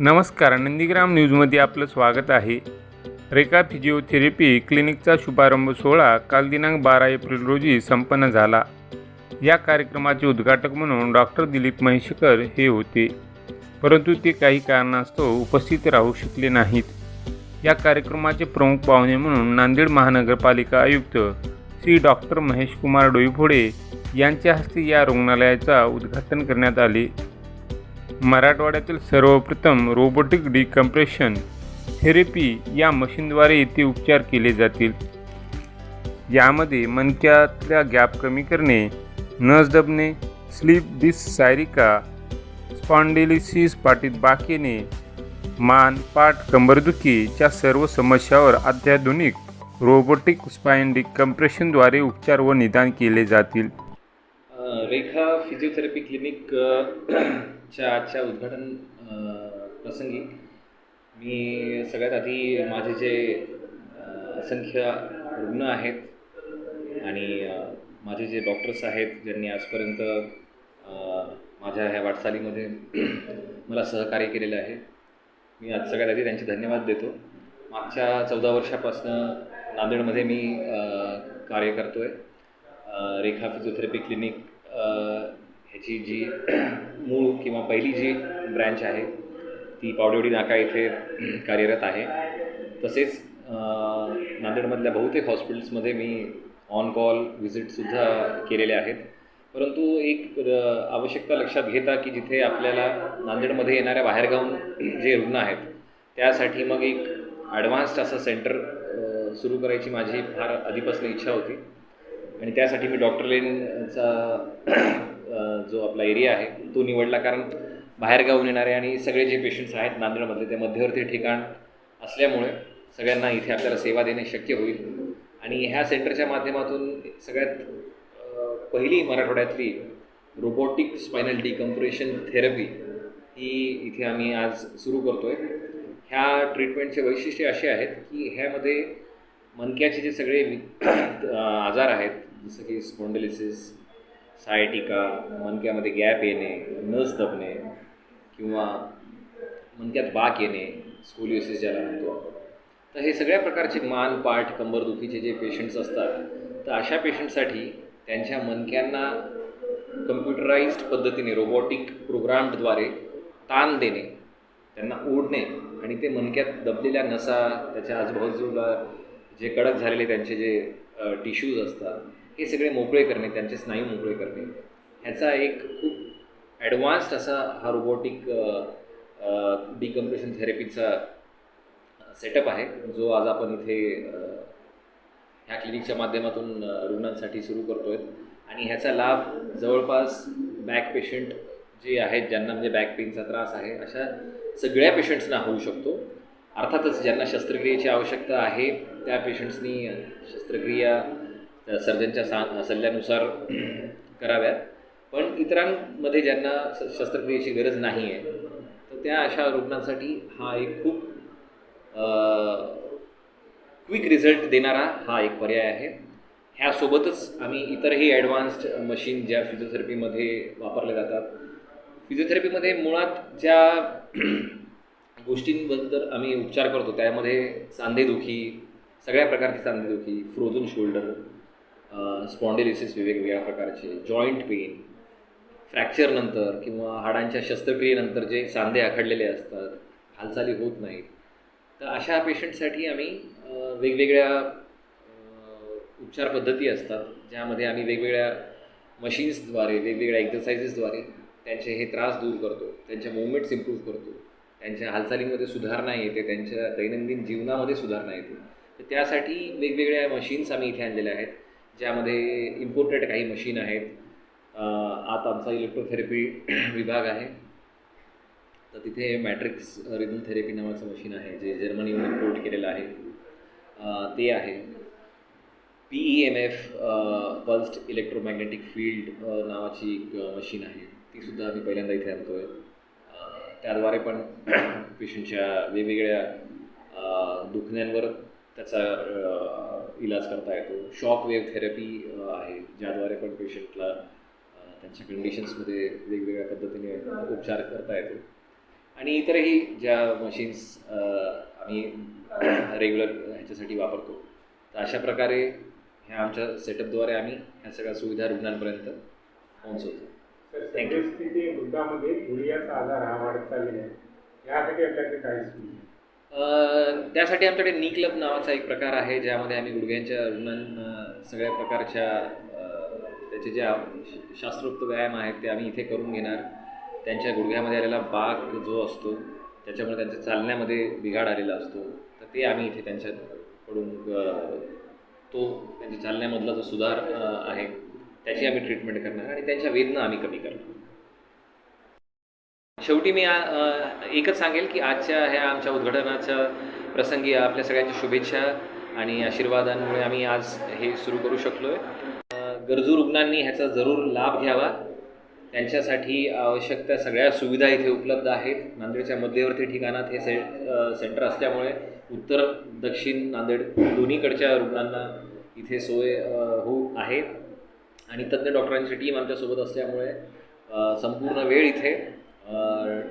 नमस्कार नंदीग्राम न्यूजमध्ये आपलं स्वागत आहे. रेखा फिजिओथेरपी क्लिनिकचा शुभारंभ सोहळा काल दिनांक बारा एप्रिल रोजी संपन्न झाला. या कार्यक्रमाचे उद्घाटक म्हणून डॉक्टर दिलीप म्हैसेकर हे होते. परंतु ते काही कारणास्तव उपस्थित राहू शकले नाहीत. या कार्यक्रमाचे प्रमुख पाहुणे म्हणून नांदेड महानगरपालिका आयुक्त श्री डॉक्टर महेशकुमार डोईफोडे यांच्या हस्ते या रुग्णालयाचा उद्घाटन करण्यात आले. मराठवाड्यातील सर्वप्रथम रोबोटिक डिकम्प्रेशन थेरपी या मशीनद्वारे येथे उपचार केले जातील. यामध्ये मनक्यातल्या गॅप कमी करणे नस दबणे स्लीप डिस सायरिका स्पॉन्डिलिसिस पाठीत बाक येणे मान पाठ कंबरदुखीच्या सर्व समस्यावर अत्याधुनिक रोबोटिक स्पाइन डिकम्प्रेशनद्वारे उपचार व निदान केले जातील. रेखा फिजिओथेरपी क्लिनिक च्या आजच्या उद्घाटन प्रसंगी मी सगळ्यात आधी माझे जे असंख्य रुग्ण आहेत आणि माझे जे डॉक्टर्स आहेत ज्यांनी आजपर्यंत माझ्या ह्या वाटचालीमध्ये मला सहकार्य केलेलं आहे मी आज सगळ्यात आधी त्यांचे धन्यवाद देतो. मागच्या चौदा वर्षापासून नांदेडमध्ये मी कार्य करतो आहे रेखा फिजिओथेरपी क्लिनिक ह्याची जी मूळ किंवा पहिली जी ब्रँच आहे ती पावडेवडी नाका इथे कार्यरत आहे. तसेच नांदेडमधल्या बहुतेक हॉस्पिटल्समध्ये मी ऑन कॉल व्हिजिटसुद्धा केलेले आहेत. परंतु एक आवश्यकता लक्षात घेता की जिथे आपल्याला नांदेडमध्ये येणाऱ्या बाहेरगावून जे रुग्ण आहेत त्यासाठी मग एक ॲडव्हान्स्ड असं सेंटर सुरू करायची माझी फार आधीपासून इच्छा होती. आणि त्यासाठी मी डॉक्टर लेनचा जो आपला एरिया आहे तो निवडला. कारण बाहेरगावून येणारे आणि सगळे जे पेशंट्स आहेत नांदेडमधले ते मध्यवर्ती ठिकाण असल्यामुळे सगळ्यांना इथे आपल्याला सेवा देणे शक्य होईल. आणि ह्या सेंटरच्या माध्यमातून सगळ्यात पहिली मराठवाड्यातली रोबोटिक स्पायनल डिकम्प्रेशन थेरपी ही इथे आम्ही आज सुरू करतो आहे ह्या ट्रीटमेंटचे वैशिष्ट्य असे आहेत की ह्यामध्ये मणक्याचे जे सगळे वि- आजार आहेत जसं की स्पॉन्डलिसिस सायटिका मणक्यामध्ये गॅप येणे नस दबणे किंवा मणक्यात बाक येणे स्कोलिओसिस ज्याला म्हणतो आपण. तर हे सगळ्या प्रकारचे मान पाठ कंबरदुखीचे जे पेशंट्स असतात तर अशा पेशंटसाठी त्यांच्या मणक्यांना कम्प्युटराइज्ड पद्धतीने रोबोटिक प्रोग्रामद्वारे ताण देणे त्यांना ओढणे आणि ते मणक्यात दबलेल्या नसा त्याच्या आजूबाजूला जे कडक झालेले त्यांचे जे टिश्यूज असतात हे सगळे मोकळे करणे त्यांचे स्नायू मोकळे करणे. ह्याचा एक खूप ॲडव्हान्स्ड असा हा रोबोटिक डिकम्प्रेशन थेरपीचा सेटअप आहे. जो आज आपण इथे ह्या क्लिनिकच्या माध्यमातून रुग्णांसाठी सुरू करतो आहे आणि ह्याचा लाभ जवळपास बॅक पेशंट जे आहेत ज्यांना म्हणजे बॅक पेनचा त्रास आहे अशा सगळ्या पेशंट्सना होऊ शकतो. अर्थातच ज्यांना शस्त्रक्रियेची आवश्यकता आहे त्या पेशंट्सनी शस्त्रक्रिया त्या सर्जनच्या सा सल्ल्यानुसार कराव्यात. पण इतरांमध्ये ज्यांना स शस्त्रक्रियेची गरज नाही आहे तर त्या अशा रुग्णांसाठी हा एक खूप क्विक रिझल्ट देणारा हा एक पर्याय आहे. ह्यासोबतच आम्ही इतरही ॲडव्हान्स्ड मशीन ज्या फिजिओथेरपीमध्ये वापरल्या जातात फिजिओथेरपीमध्ये मुळात ज्या गोष्टींबद्दल आम्ही उपचार करतो त्यामध्ये सांधेदुखी सगळ्या प्रकारची सांधेदुखी फ्रोझन शोल्डर स्पॉन्डिलिसिस वेगवेगळ्या प्रकारचे जॉईंट पेन फ्रॅक्चरनंतर किंवा हाडांच्या शस्त्रक्रियेनंतर जे सांधे आखडलेले असतात हालचाली होत नाहीत तर अशा पेशंटसाठी आम्ही वेगवेगळ्या उपचार पद्धती असतात ज्यामध्ये आम्ही वेगवेगळ्या मशीन्सद्वारे वेगवेगळ्या एक्झरसाइजेसद्वारे त्यांचे हे त्रास दूर करतो त्यांच्या मुवमेंट्स इम्प्रूव्ह करतो त्यांच्या हालचालींमध्ये सुधारणा येते त्यांच्या दैनंदिन जीवनामध्ये सुधारणा येते. तर त्यासाठी वेगवेगळ्या मशीन्स आम्ही इथे आणलेल्या आहेत. ज्यामध्ये इम्पोर्टेड काही मशीन आहेत. आत आमचा इलेक्ट्रोथेरपी विभाग आहे. तर तिथे मॅट्रिक्स रिदम थेरपी नावाचं मशीन आहे जे जर्मनीहून इम्पोर्ट केलेलं आहे. ते आहे. P E M F pulsed electromagnetic field नावाची एक मशीन आहे. तीसुद्धा आम्ही पहिल्यांदा इथे आणतो आहे त्याद्वारे पण पेशंटच्या वेगवेगळ्या दुखण्यांवर त्याचा इलाज करता येतो. शॉक वेव्ह थेरपी आहे ज्याद्वारे पण पेशंटला त्यांच्या कंडिशन्समध्ये वेगवेगळ्या पद्धतीने उपचार करता येतो. आणि इतरही ज्या मशीन्स आम्ही रेग्युलर ह्याच्यासाठी वापरतो. तर अशा प्रकारे ह्या आमच्या सेटअपद्वारे आम्ही ह्या सगळ्या सुविधा रुग्णांपर्यंत पोहोचवतो. सद्यस्थिती वृद्धामध्ये गुडघ्याचा आजार हा वाढत चाललेला आहे यासाठी आपल्याकडे काय सुविधा त्यासाठी आमच्याकडे नी क्लब नावाचा एक प्रकार आहे ज्यामध्ये आम्ही गुडघ्यांच्या रुग्णांना सगळ्या प्रकारच्या त्याचे ज्या शास्त्रोक्त व्यायाम आहेत ते आम्ही इथे करून घेणार. त्यांच्या गुडघ्यामध्ये आलेला बाक जो असतो त्याच्यामुळे त्यांच्या चालण्यामध्ये बिघाड आलेला असतो. तर ते आम्ही इथे त्यांच्याकडून तो त्यांच्या चालण्यामधला जो सुधार आहे त्याची आम्ही ट्रीटमेंट करणार आणि त्यांच्या वेदना आम्ही कमी करणार. शेवटी मी एकच सांगेल की आजच्या ह्या आमच्या उद्घाटनाच्या प्रसंगी आपल्या सगळ्यांच्या शुभेच्छा आणि आशीर्वादांमुळे आम्ही आज हे सुरू करू शकलो आहे गरजू रुग्णांनी ह्याचा जरूर लाभ घ्यावा. त्यांच्यासाठी आवश्यक त्या सगळ्या सुविधा इथे उपलब्ध आहेत. नांदेडच्या मध्यवर्ती ठिकाणात हे से सेंटर असल्यामुळे उत्तर दक्षिण नांदेड दोन्हीकडच्या रुग्णांना इथे सोय होऊ आहे. आणि तज्ज्ञ डॉक्टरांची टीम आमच्यासोबत असल्यामुळे संपूर्ण वेळ इथे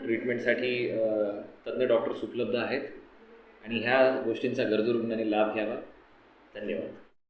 ट्रीटमेंटसाठी तज्ज्ञ डॉक्टर्स उपलब्ध आहेत. आणि ह्या गोष्टींचा गरजू रुग्णांनी लाभ घ्यावा. धन्यवाद.